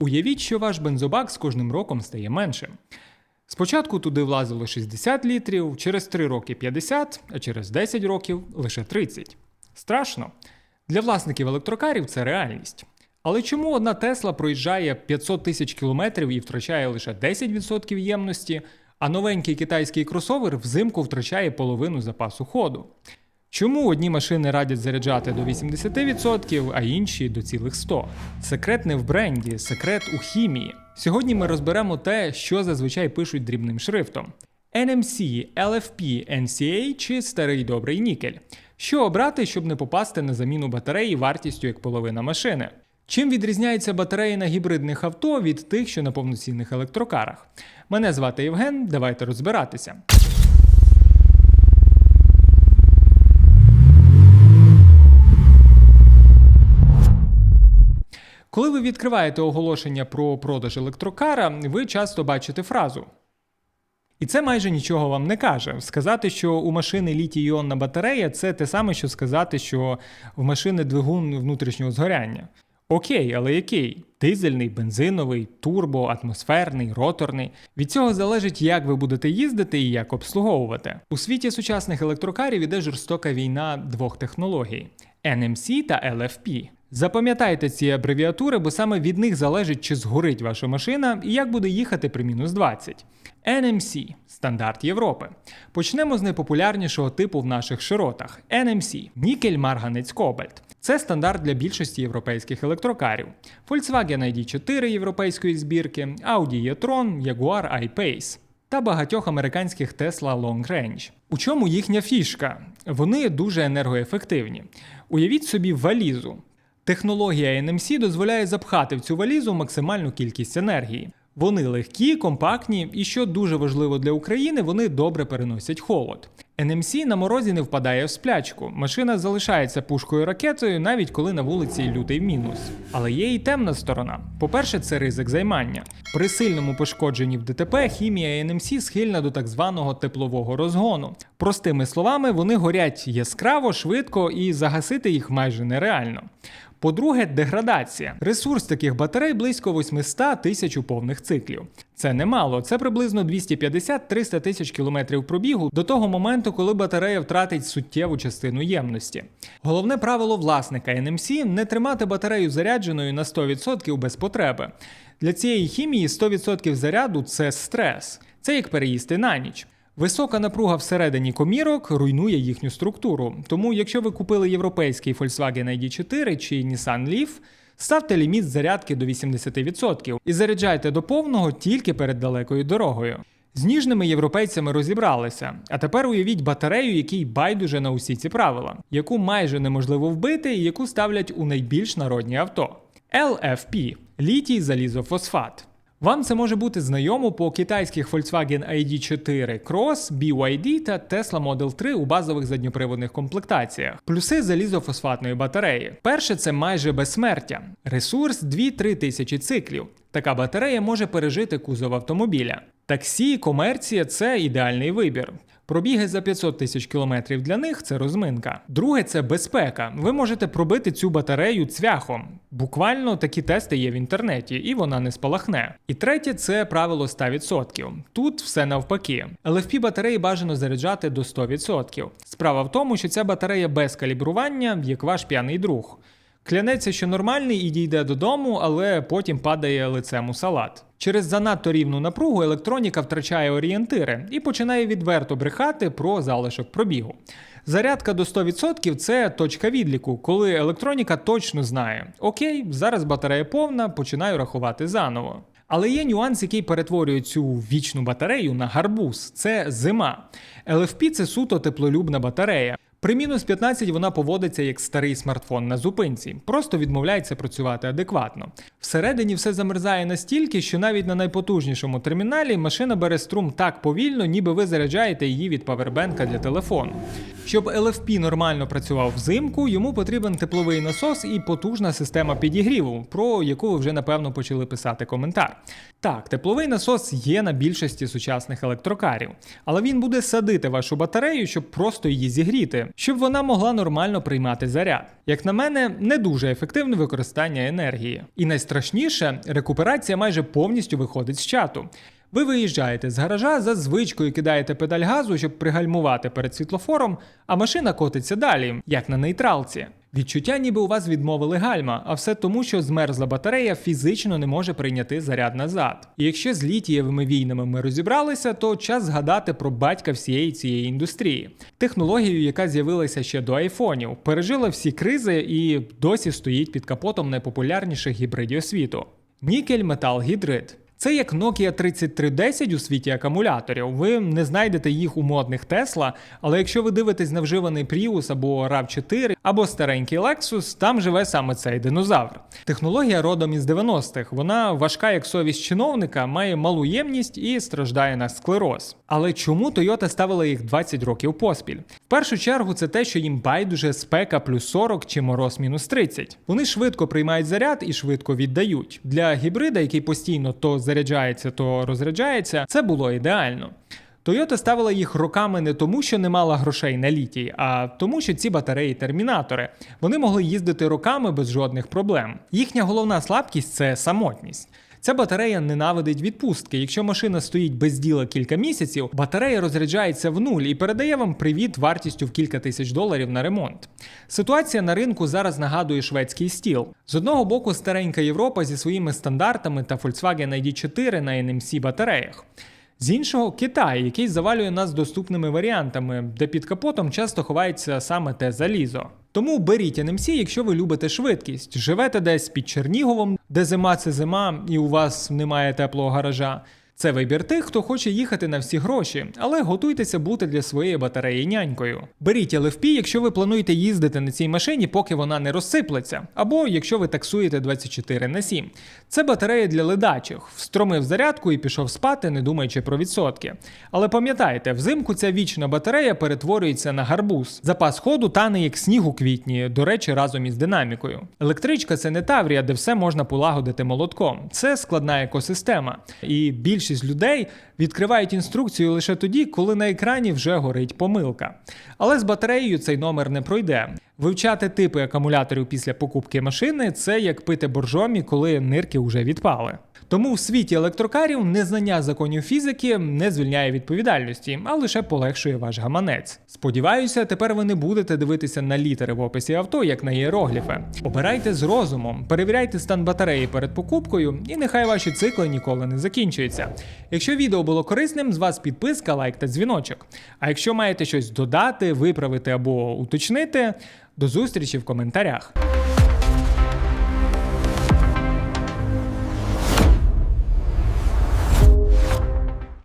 Уявіть, що ваш бензобак з кожним роком стає меншим. Спочатку туди влазило 60 літрів, через 3 роки 50, а через 10 років лише 30. Страшно. Для власників електрокарів це реальність. Але чому одна Тесла проїжджає 500 тисяч кілометрів і втрачає лише 10% ємності, а новенький китайський кросовер взимку втрачає половину запасу ходу? Чому одні машини радять заряджати до 80%, а інші до цілих 100%? Секрет не в бренді, секрет у хімії. Сьогодні ми розберемо те, що зазвичай пишуть дрібним шрифтом: NMC, LFP, NCA чи старий добрий нікель. Що обрати, щоб не попасти на заміну батареї вартістю як половина машини? Чим відрізняються батареї на гібридних авто від тих, що на повноцінних електрокарах? Мене звати Євген, давайте розбиратися. Коли ви відкриваєте оголошення про продаж електрокара, ви часто бачите фразу. І це майже нічого вам не каже. Сказати, що у машини літій-іонна батарея це те саме, що сказати, що в машини двигун внутрішнього згоряння. Окей, але який? Дизельний, бензиновий, турбо, атмосферний, роторний. Від цього залежить, як ви будете їздити і як обслуговувати. У світі сучасних електрокарів іде жорстока війна двох технологій NMC та LFP. Запам'ятайте ці абревіатури, бо саме від них залежить, чи згорить ваша машина і як буде їхати при мінус 20. NMC стандарт Європи. Почнемо з найпопулярнішого типу в наших широтах NMC нікель марганець кобальт. Це стандарт для більшості європейських електрокарів. Volkswagen ID4 європейської збірки, Audi e-tron, Jaguar I-Pace та багатьох американських Tesla Long Range. У чому їхня фішка? Вони дуже енергоефективні. Уявіть собі валізу. Технологія NMC дозволяє запхати в цю валізу максимальну кількість енергії. Вони легкі, компактні і, що дуже важливо для України, вони добре переносять холод. NMC на морозі не впадає в сплячку. Машина залишається пушкою ракетою, навіть коли на вулиці лютий мінус. Але є і темна сторона. По-перше, це ризик займання. При сильному пошкодженні в ДТП хімія NMC схильна до так званого теплового розгону. Простими словами, вони горять яскраво, швидко і загасити їх майже нереально. По-друге, деградація. Ресурс таких батарей близько 800 тисяч повних циклів. Це немало, це приблизно 250-300 тисяч кілометрів пробігу до того моменту, коли батарея втратить суттєву частину ємності. Головне правило власника NMC – не тримати батарею зарядженою на 100% без потреби. Для цієї хімії 100% заряду це стрес. Це як переїсти на ніч. Висока напруга всередині комірок руйнує їхню структуру. Тому, якщо ви купили європейський Volkswagen ID4 чи Nissan Leaf, ставте ліміт зарядки до 80% і заряджайте до повного тільки перед далекою дорогою. З ніжними європейцями розібралися, а тепер уявіть батарею, якій байдуже на усі ці правила, яку майже неможливо вбити і яку ставлять у найбільш народні авто. LFP літій залізофосфат. Вам це може бути знайомо по китайських Volkswagen ID4 Cross, BYD та Tesla Model 3 у базових задньоприводних комплектаціях. Плюси залізофосфатної батареї. Перше це майже безсмертя. Ресурс 2-3 тисячі циклів. Така батарея може пережити кузов автомобіля. Таксі, комерція це ідеальний вибір. Пробіги за 500 тисяч кілометрів для них це розминка. Друге це безпека. Ви можете пробити цю батарею цвяхом. Буквально такі тести є в інтернеті, і вона не спалахне. І третє це правило 100%. Тут все навпаки. LFP батареї бажано заряджати до 100%. Справа в тому, що ця батарея без калібрування, як ваш п'яний друг. Клянеться, що нормальний і дійде додому, але потім падає лицем у салат. Через занадто рівну напругу електроніка втрачає орієнтири і починає відверто брехати про залишок пробігу. Зарядка до 100% це точка відліку, коли електроніка точно знає: Окей, зараз батарея повна, починаю рахувати заново. Але є нюанс, який перетворює цю вічну батарею на гарбуз. Це зима. LFP – це суто теплолюбна батарея. При мінус 15 вона поводиться як старий смартфон на зупинці, просто відмовляється працювати адекватно. Всередині все замерзає настільки, що навіть на найпотужнішому терміналі машина бере струм так повільно, ніби ви заряджаєте її від павербенка для телефону. Щоб LFP нормально працював взимку, йому потрібен тепловий насос і потужна система підігріву, про яку ви вже напевно почали писати коментар. Так, тепловий насос є на більшості сучасних електрокарів, але він буде садити вашу батарею, щоб просто її зігріти, щоб вона могла нормально приймати заряд. Як на мене, не дуже ефективне використання енергії. І найстрашніше, рекуперація майже повністю виходить з чату. Ви виїжджаєте з гаража, за звичкою кидаєте педаль газу, щоб пригальмувати перед світлофором, а машина котиться далі, як на нейтралці. Відчуття, ніби у вас відмовили гальма, а все тому, що змерзла батарея фізично не може прийняти заряд назад. І якщо з літієвими війнами ми розібралися, то час згадати про батька всієї цієї індустрії. Технологію, яка з'явилася ще до айфонів, пережила всі кризи і досі стоїть під капотом найпопулярніших гібридів світу. Нікель метал гідрид. Це як Nokia 3310 у світі акумуляторів. Ви не знайдете їх у модних Tesla, але якщо ви дивитесь на вживаний Prius або RAV4, або старенький Lexus, там живе саме цей динозавр. Технологія родом із 90-х. Вона важка як совість чиновника, має малу ємність і страждає на склероз. Але чому Toyota ставила їх 20 років поспіль? В першу чергу це те, що їм байдуже спека плюс 40 чи мороз мінус 30. Вони швидко приймають заряд і швидко віддають. Для гібрида, який постійно то заряджається, то розряджається, це було ідеально. Toyota ставила їх роками не тому, що не мала грошей на літій, а тому, що ці батареї термінатори. Вони могли їздити роками без жодних проблем. Їхня головна слабкість це самотність. Ця батарея ненавидить відпустки. Якщо машина стоїть без діла кілька місяців, батарея розряджається в нуль і передає вам привіт вартістю в кілька тисяч доларів на ремонт. Ситуація на ринку зараз нагадує шведський стіл. З одного боку, старенька Європа зі своїми стандартами та Volkswagen ID4 на NMC батареях. З іншого Китай, який завалює нас доступними варіантами, де під капотом часто ховається саме те залізо. Тому беріть NMC, якщо ви любите швидкість, живете десь під Черніговом, де зима це зима, і у вас немає теплого гаража. Це вибір тих, хто хоче їхати на всі гроші, але готуйтеся бути для своєї батареї нянькою. Беріть LFP, якщо ви плануєте їздити на цій машині, поки вона не розсиплеться, або якщо ви таксуєте 24 на 7. Це батарея для ледачих. Встромив зарядку і пішов спати, не думаючи про відсотки. Але пам'ятайте, взимку ця вічна батарея перетворюється на гарбуз. Запас ходу тане як сніг у квітні, до речі, разом із динамікою. Електричка це не Таврія, де все можна полагодити молотком. Це складна екосистема. І більшість людей відкривають інструкцію лише тоді, коли на екрані вже горить помилка. Але з батареєю цей номер не пройде. Вивчати типи акумуляторів після покупки машини це як пити боржомі, коли нирки вже відпали. Тому в світі електрокарів незнання законів фізики не звільняє відповідальності, а лише полегшує ваш гаманець. Сподіваюся, тепер ви не будете дивитися на літери в описі авто, як на іерогліфи. Обирайте з розумом, перевіряйте стан батареї перед покупкою, і нехай ваші цикли ніколи не закінчуються. Якщо відео було корисним, з вас підписка, лайк та дзвіночок. А якщо маєте щось додати, виправити або уточнити, до зустрічі в коментарях.